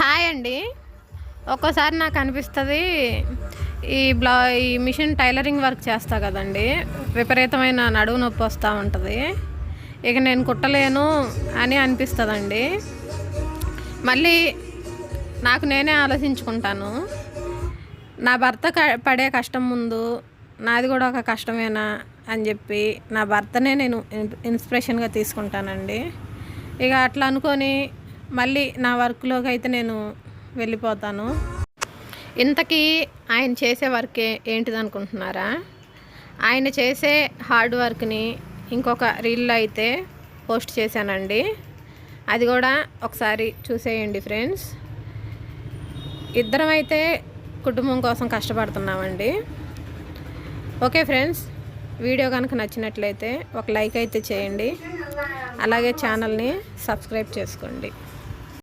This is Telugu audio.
హాయ్ అండి. ఒక్కోసారి నాకు అనిపిస్తుంది ఈ బ్లా ఈ మిషన్ టైలరింగ్ వర్క్ చేస్తా కదండి. విపరీతమైన నడువు నొప్పి వస్తూ ఉంటుంది. ఇక నేను కుట్టలేను అని అనిపిస్తుందండి. మళ్ళీ నాకు నేనే ఆలోచించుకుంటాను. నా భర్త క- పడే కష్టం ముందు నాది కూడా ఒక కష్టమేనా అని చెప్పి నా భర్తనే నేను ఇన్స్పిరేషన్గా తీసుకుంటానండి. ఇక అట్లా అనుకొని మళ్ళీ నా వర్క్లోకి అయితే నేను వెళ్ళిపోతాను. ఇంతకీ ఆయన చేసే వర్కే ఏంటిది అనుకుంటున్నారా ఆయన చేసే హార్డ్ వర్క్ని ఇంకొక రీల్లో అయితే పోస్ట్ చేశానండి. అది కూడా ఒకసారి చూసేయండి ఫ్రెండ్స్. ఇద్దరం అయితే కుటుంబం కోసం కష్టపడుతున్నామండి. ఓకే ఫ్రెండ్స్ వీడియో కనుక నచ్చినట్లయితే ఒక లైక్ అయితే చేయండి. అలాగే ఛానల్ని సబ్స్క్రైబ్ చేసుకోండి.